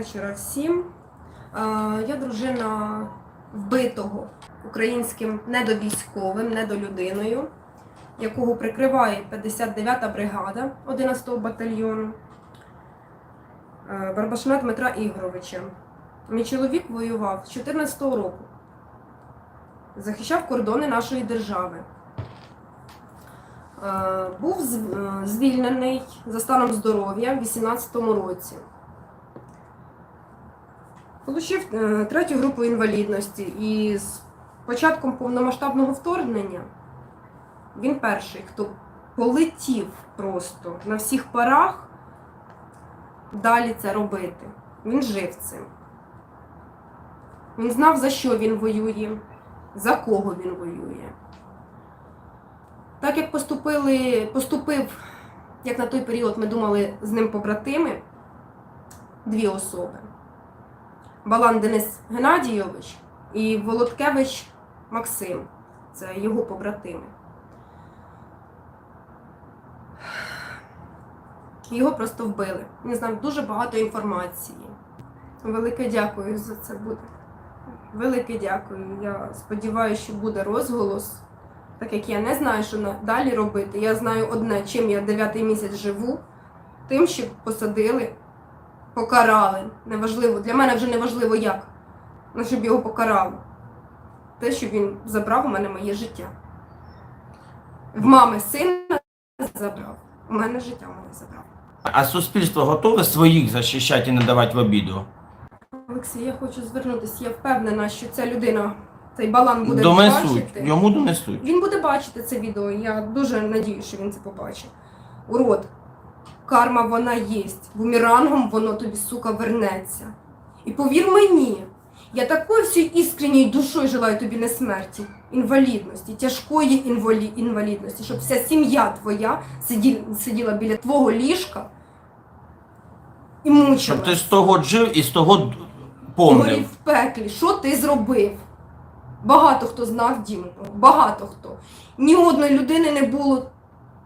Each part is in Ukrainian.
вечора всім. Я дружина вбитого українським недовійськовим, недолюдиною, якого прикриває 59-та бригада 11-го батальйону е, Барбашна Дмитра Ігоровича. Мій чоловік воював з 14-го року, захищав кордони нашої держави. Е, Був е, звільнений за станом здоров'я в 18-му році. Получив е, третю групу інвалідності і з початком повномасштабного вторгнення він перший, хто полетів просто на всіх парах далі це робити. Він жив цим. Він знав, за що він воює, за кого він воює. Так як поступили, поступив, як на той період ми думали з ним побратими, дві особи. Балан Денис Геннадійович і Володкевич Максим. Це його побратими. Його просто вбили. Він знав дуже багато інформації. Велике дякую за це буде. Велике дякую. Я сподіваюся, що буде розголос. Так як я не знаю, що далі робити. Я знаю одне, чим я дев'ятий місяць живу, тим, що посадили, покарали. Неважливо. Для мене вже не важливо як. Ну, щоб його покарали. Те, що він забрав у мене моє життя. В мами сина забрав. У мене життя у мене забрав. А суспільство готове своїх захищати і не давати в обіду? Олексій, я хочу звернутися. Я впевнена, що ця людина, цей балан буде Донесуть, бачити. йому донесуть. Він буде бачити це відео. Я дуже надію, що він це побачить. Урод, карма вона єсть. Бумерангом воно тобі, сука, вернеться. І повір мені, я такою всією іскренньою душою желаю тобі не смерті, інвалідності, тяжкої інвалі... інвалідності, щоб вся сім'я твоя сиділа, сиділа біля твого ліжка і мучила. Щоб ти з того жив і з того д- Горів помнив. в пеклі. Що ти зробив? Багато хто знав Діму, багато хто. Ні одної людини не було,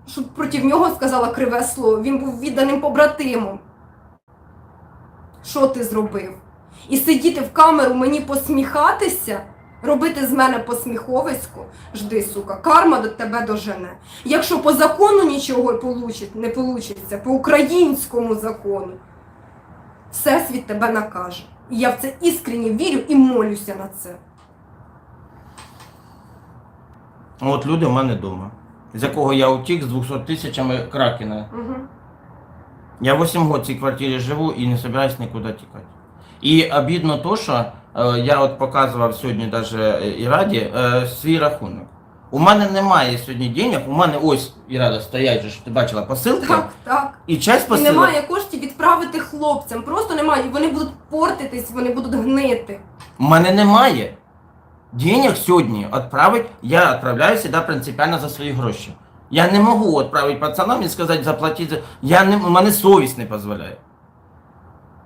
щоб проти нього сказала криве слово. Він був відданим побратимом. Що ти зробив? І сидіти в камеру мені посміхатися, робити з мене посміховисько, жди, сука, карма до тебе дожене. Якщо по закону нічого не получиться, по українському закону, Всесвіт тебе накаже. І я в це іскренні вірю і молюся на це. От люди в мене вдома, з якого я утік з 200 тисячами кракена. Угу. Я 8 років в цій квартирі живу і не собираюсь нікуди тікати. І обідно то, що е, я от показував сьогодні даже і Раді е, свій рахунок. У мене немає сьогодні денег, у мене ось і рада стоять, же, що ти бачила посилки. Так, так. І часть І посилок. немає коштів відправити хлопцям. Просто немає. Вони будуть портитись, вони будуть гнити. У мене немає. Денег сьогодні відправити, я відправляю сюди принципіально за свої гроші. Я не можу відправити пацанам і сказати заплатіть. за- Я не, мене совість не дозволяє.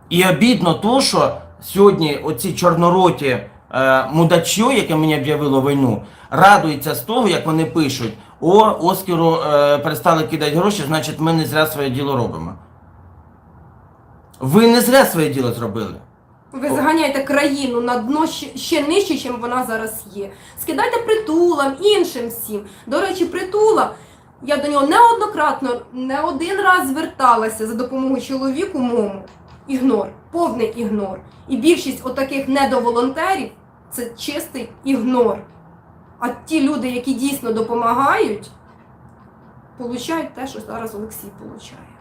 І обідно то, що сьогодні оці чорнороті е, мудачо, яке мені об'явило війну, радуються з того, як вони пишуть: о, Оскару е, перестали кидати гроші, значить ми не зря своє діло робимо. Ви не зря своє діло зробили. Ви заганяєте країну на дно ще, нижче, ніж вона зараз є. Скидайте притулам, іншим всім. До речі, притула. Я до нього неоднократно, не один раз зверталася за допомогою чоловіку мому. Ігнор, повний ігнор. І більшість отаких недоволонтерів це чистий ігнор. А ті люди, які дійсно допомагають, получають те, що зараз Олексій получає.